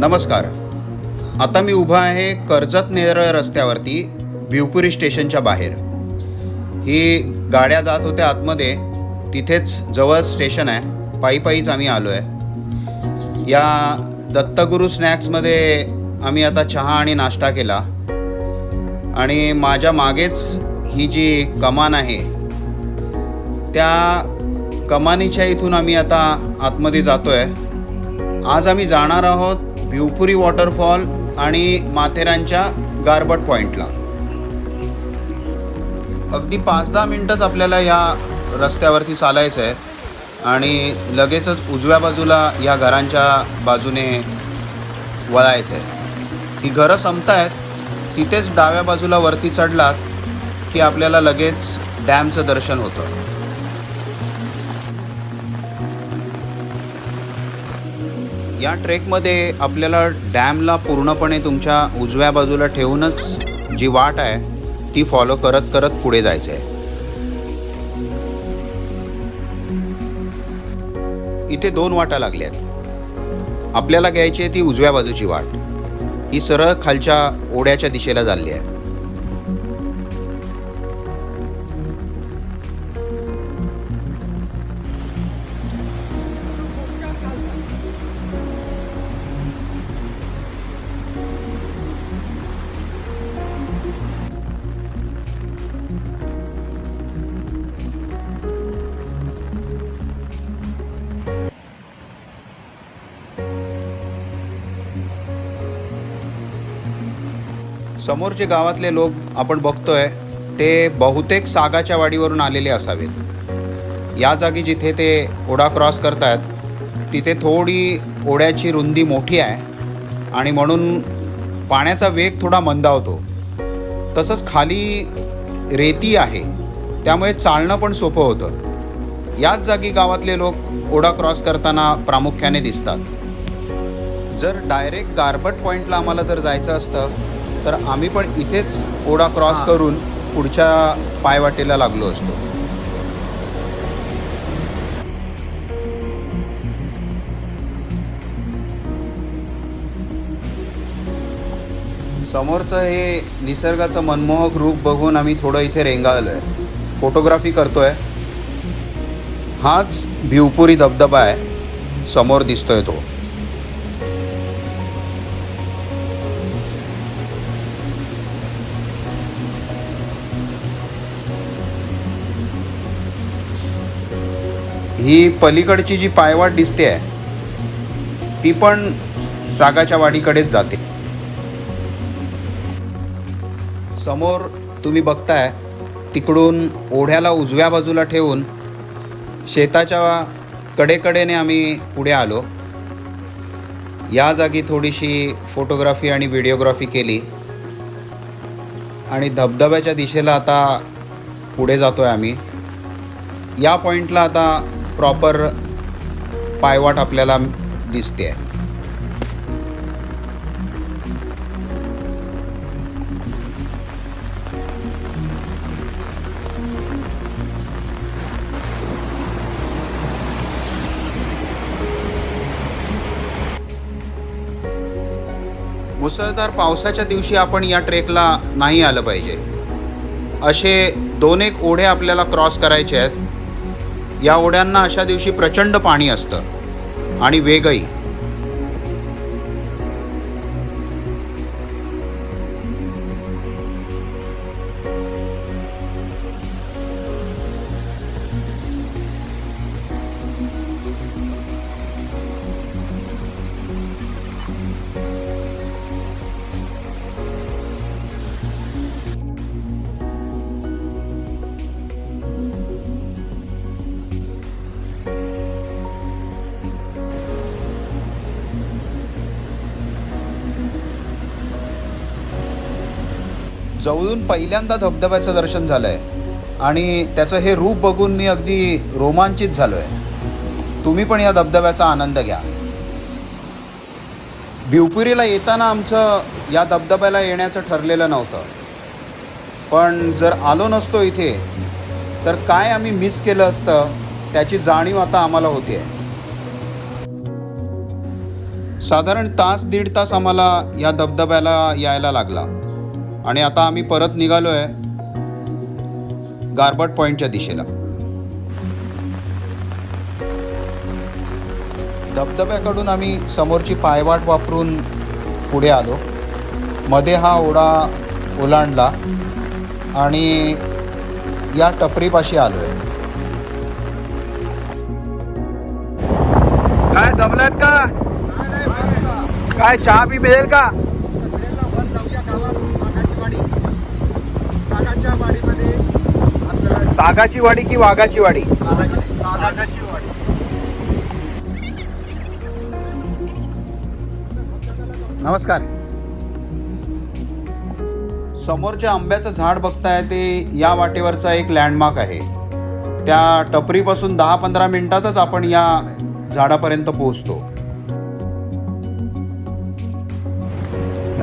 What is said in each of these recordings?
नमस्कार. आता मी उभा आहे कर्जत नेरळ रस्त्यावरती भिवपुरी स्टेशनच्या बाहेर. ही गाड्या जात होत्या आतमध्ये. तिथेच जवळ स्टेशन आहे. पायी पायीच आम्ही आलो आहे या दत्तगुरू स्नॅक्समध्ये आम्ही आता चहा आणि नाश्ता केला. आणि माझ्या मागेच ही जी कमान आहे त्या कमानीच्या इथून आम्ही आता आतमध्ये जातो आहे आज आम्ही जाणार आहोत भिवपुरी वॉटरफॉल आणि माथेरानच्या गारबट पॉईंटला अगदी पाच दहा मिनटंच आपल्याला या रस्त्यावरती चालायचं आहे आणि लगेचच उजव्या बाजूला या घरांच्या बाजूने वळायचं आहे ही घरं संपत आहेत तिथेच डाव्या बाजूला वरती चढलात की आपल्याला लगेच डॅमचं दर्शन होतं. या ट्रेकमध्ये आपल्याला डॅमला पूर्णपणे तुमच्या उजव्या बाजूला ठेवूनच जी वाट आहे ती फॉलो करत करत पुढे जायचं आहे इथे दोन वाटा लागल्यात आपल्याला घ्यायची आहे ती उजव्या बाजूची वाट. ही सरळ खालच्या ओढ्याच्या दिशेला चालली आहे. समोरचे गावातले लोक आपण बघतोय ते बहुतेक सागाच्या वाडीवरून आलेले असावेत. या जागी जिथे ते ओढा क्रॉस करतात तिथे थोडी ओढ्याची रुंदी मोठी आहे आणि म्हणून पाण्याचा वेग थोडा मंदावतो. तसंच खाली रेती आहे त्यामुळे चालणं पण सोपं होतं. याच जागी गावातले लोक ओढा क्रॉस करताना प्रामुख्याने दिसतात. जर डायरेक्ट गारबट पॉईंटला आम्हाला जर जायचं असतं तर आम्ही पण इथेच ओढा क्रॉस. करून पुढच्या पायवाटेला लागलो असतो. समोरचं हे निसर्गाचं मनमोहक रूप बघून आम्ही थोडं इथे रेंगाळलो आहे फोटोग्राफी करतोय. हाच भिवपुरी धबधबा आहे. समोर दिसतोय तो. ही पलीकडची जी पायवाट दिसते आहे ती पण सागाच्या वाडीकडेच जाते. समोर तुम्ही बघताय तिकडून ओढ्याला उजव्या बाजूला ठेवून शेताच्या कडेकडेने आम्ही पुढे आलो. या जागी थोडीशी फोटोग्राफी आणि व्हिडिओग्राफी केली. आणि धबधब्याच्या दिशेला आता पुढे जातो आहे आम्ही. या पॉईंटला आता प्रॉपर पायवाट आपल्याला दिसते. आहे मुसळधार पावसाच्या दिवशी आपण या ट्रेकला नाही आलं पाहिजे. असे दोन एक ओढे आपल्याला क्रॉस करायचे आहेत. या ओढ्यांना अशा दिवशी प्रचंड पाणी असतं आणि वेगही जवळून पहिल्यांदा धबधब्याचं दर्शन झालं आहे आणि त्याचं हे रूप बघून मी अगदी रोमांचित झालो आहे तुम्ही पण या धबधब्याचा आनंद घ्या. भिवपुरीला येताना आमचं या धबधब्याला येण्याचं ठरलेलं नव्हतं. पण जर आलो नसतो इथे तर काय आम्ही मिस केलं असतं त्याची जाणीव आता आम्हाला होते साधारण तास दीड तास आम्हाला या धबधब्याला यायला लागला. आणि आता आम्ही परत निघालो आहे गारबट पॉईंटच्या दिशेला. धबधब्याकडून आम्ही समोरची पायवाट वापरून पुढे आलो. मध्ये हा ओढा ओलांडला आणि या टपरीपाशी आलो आहे काय दमलात का? काय चहा बी मिळेल का? सागाची वाडी की वाघाची वाडी? नमस्कार. समोरचे आंब्याचं झाड बघताय ते या वाटेवरचा एक लँडमार्क आहे. त्या टपरीपासून दहा पंधरा मिनिटातच आपण या झाडापर्यंत पोहोचतो.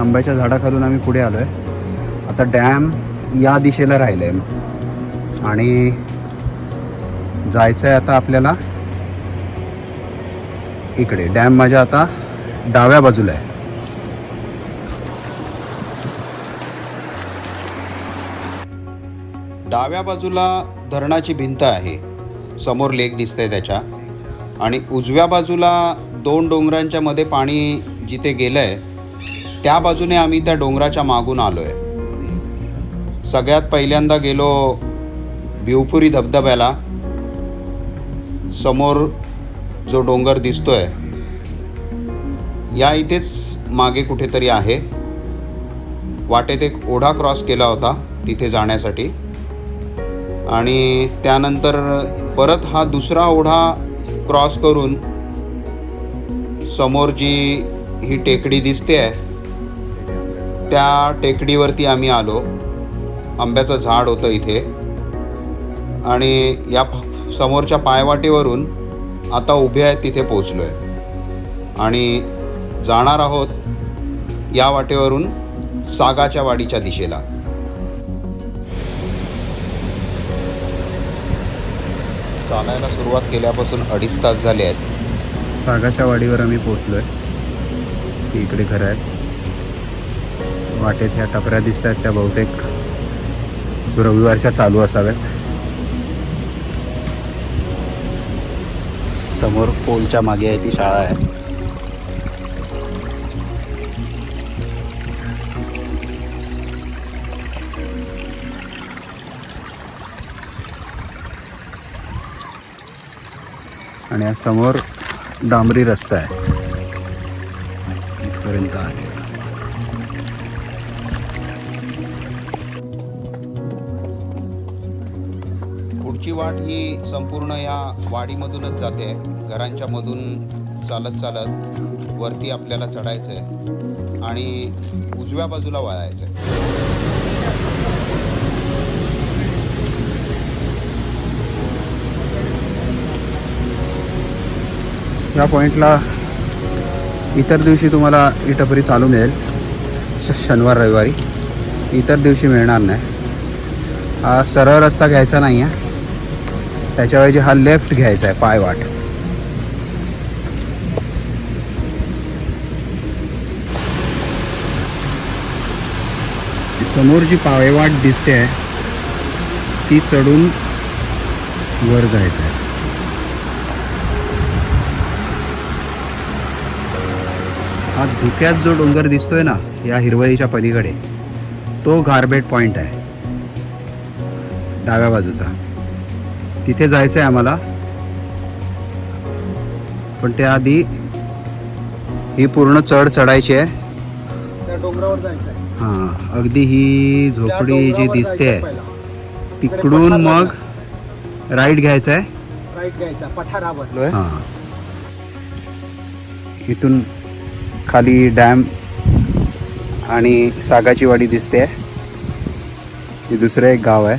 आंब्याच्या झाडाखालून आम्ही पुढे आलो आहे आता डॅम या दिशेला राहिलं आहे आणि जायचं आहे आता आपल्याला इकडे. डॅम माझ्या आता डाव्या बाजूला आहे. डाव्या बाजूला धरणाची भिंत आहे. समोर लेक दिसतंय त्याच्या. आणि उजव्या बाजूला दोन डोंगरांच्या मध्ये पाणी जिथे गेलं आहे त्या बाजूने आम्ही त्या डोंगराच्या मागून आलो आहे सगळ्यात पहिल्यांदा गेलो भिवपुरी धबधब्याला समोर जो डोंगर दिसतोय या इथेच मागे कुठेतरी आहे. वाटेत एक ओढा क्रॉस केला होता तिथे जाण्यासाठी. आणि त्यानंतर परत हा दुसरा ओढा क्रॉस करून समोर जी ही टेकडी दिसते आहे त्या टेकडीवरती आम्ही आलो. आंब्याचं झाड होतं इथे. आणि या समोरच्या पायवाटेवरून आता उभे आहेत तिथे पोचलो आहे आणि जाणार आहोत या वाटेवरून सागाच्या वाडीच्या दिशेला. चालायला सुरुवात केल्यापासून अडीच तास झाले आहेत. सागाच्या वाडीवर आम्ही पोचलो आहे इकडे घर आहेत वाटेत ह्या टपऱ्या दिसत आहेत त्या बहुतेक रविवारच्या चालू असाव्यात. समोर पोलच्या मागे आहे ती शाळा आहे. आणि या समोर डांबरी रस्ता आहे. इथपर्यंत आहे पुढची वाट ही संपूर्ण या वाडीमधूनच जाते. घरांच्या मधून चालत चालत वरती आपल्याला चढायचं आहे आणि उजव्या बाजूला वळायचं आहे या पॉईंटला इतर दिवशी तुम्हाला ही टपरी चालू मिळेल. श- शनिवार रविवारी. इतर दिवशी मिळणार नाही. हा सरळ रस्ता घ्यायचा नाही आहे त्याच्याऐवजी हा लेफ्ट घ्यायचा आहे पायवाट समोर जी पायवाट दिसते आहे ती चढून वर जायचं आहे. हा धुक्यात जो डोंगर दिसतोय ना या हिरवळीच्या पलीकडे तो गारबेट पॉइंट आहे. डाव्या बाजूचा. तिथे जायचं आहे आम्हाला. पण त्याआधी ही पूर्ण चढ चढायची आहे. त्या डोंगरावर जायचं आहे. हां अगदी ही झोपडी जी दिसते आहे. तिकडून मग राईट घ्यायचं आहे. राईट घ्यायचा पठारावर. हां. इथून खाली डॅम आणि सागाची वाडी दिसते. आहे हे दुसरं एक गाव आहे.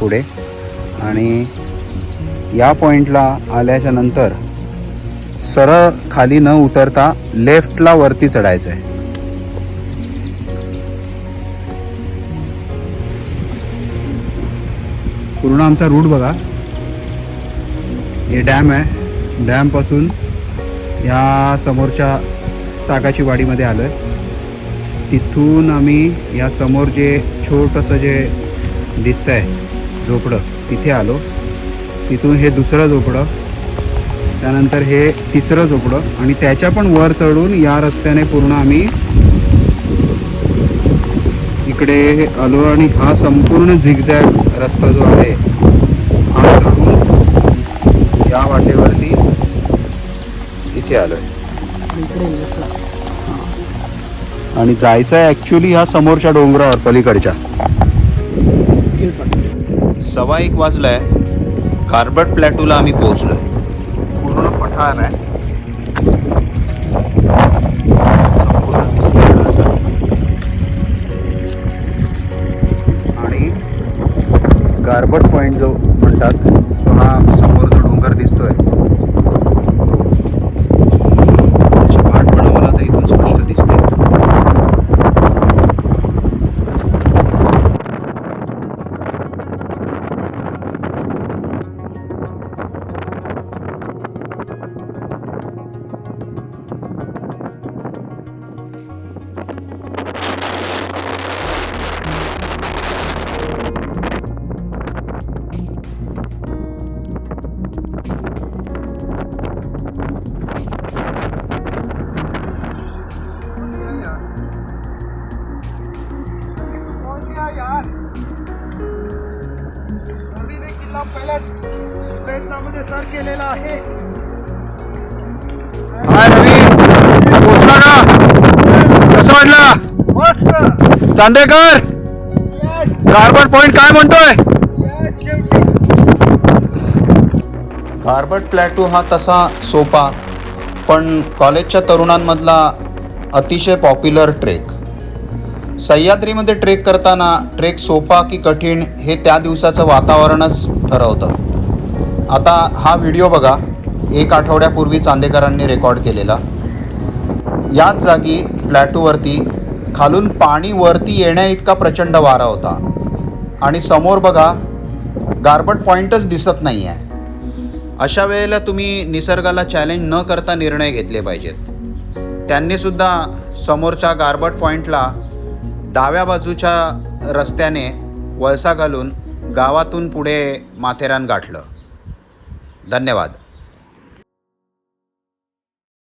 पुढे. आणि या पॉईंटला आल्याच्यानंतर सरळ खाली न उतरता लेफ्टला वरती चढायचं आहे पूर्ण आमचा रूट बघा. हे डॅम आहे. डॅमपासून या समोरच्या सागाची वाडीमध्ये आलो आहे तिथून आम्ही या समोर जे छोटंसं जे दिसतं आहे झोपडं तिथे आलो. तिथून हे दुसरं झोपडं त्यानंतर हे तिसरं झोपडं आणि त्याच्या पण वर चढून या रस्त्याने पूर्ण आम्ही इकडे आलो आणि हा संपूर्ण झिगझॅग रस्ता जो आहे हा चढून या वाटेवरती इथे आलो आणि जायचं आहे ॲक्च्युली ह्या समोरच्या डोंगरावर पलीकडच्या. सव्वा एक वाजलाय. कार्बट प्लॅटूला आम्ही पोहोचलोय. पूर्ण पठार आहे. आणि गारबट पॉइंट जो म्हणतात पहिल्याच प्रयत्नामध्ये सर केलेला आहे. हाय रवी. पोचला का? कसं वाटलं? मस्त. चांदेकर? गारबट पॉइंट काय म्हणतोय? कार्बट प्लॅटू हा तसा सोपा पण कॉलेजच्या तरुणांमधला अतिशय पॉप्युलर ट्रेक सह्याद्रीमध्ये ट्रेक करताना ट्रेक सोपा की कठीण हे त्या दिवसाचं वातावरणच ठरवतं. आता हा व्हिडिओ बघा. एक आठवड्यापूर्वी चांदेकरांनी रेकॉर्ड केलेला. याच जागी प्लॅटूवरती खालून पाणी वरती येण्या इतका प्रचंड वारा होता. आणि समोर बघा गारबट पॉईंटच दिसत नाही आहे अशा वेळेला तुम्ही निसर्गाला चॅलेंज न करता निर्णय घेतले पाहिजेत. त्यांनीसुद्धा समोरच्या गारबट पॉईंटला डाव्या बाजूच्या रस्त्याने वळसा घालून गावातून पुढे माथेरान गाठलं. धन्यवाद.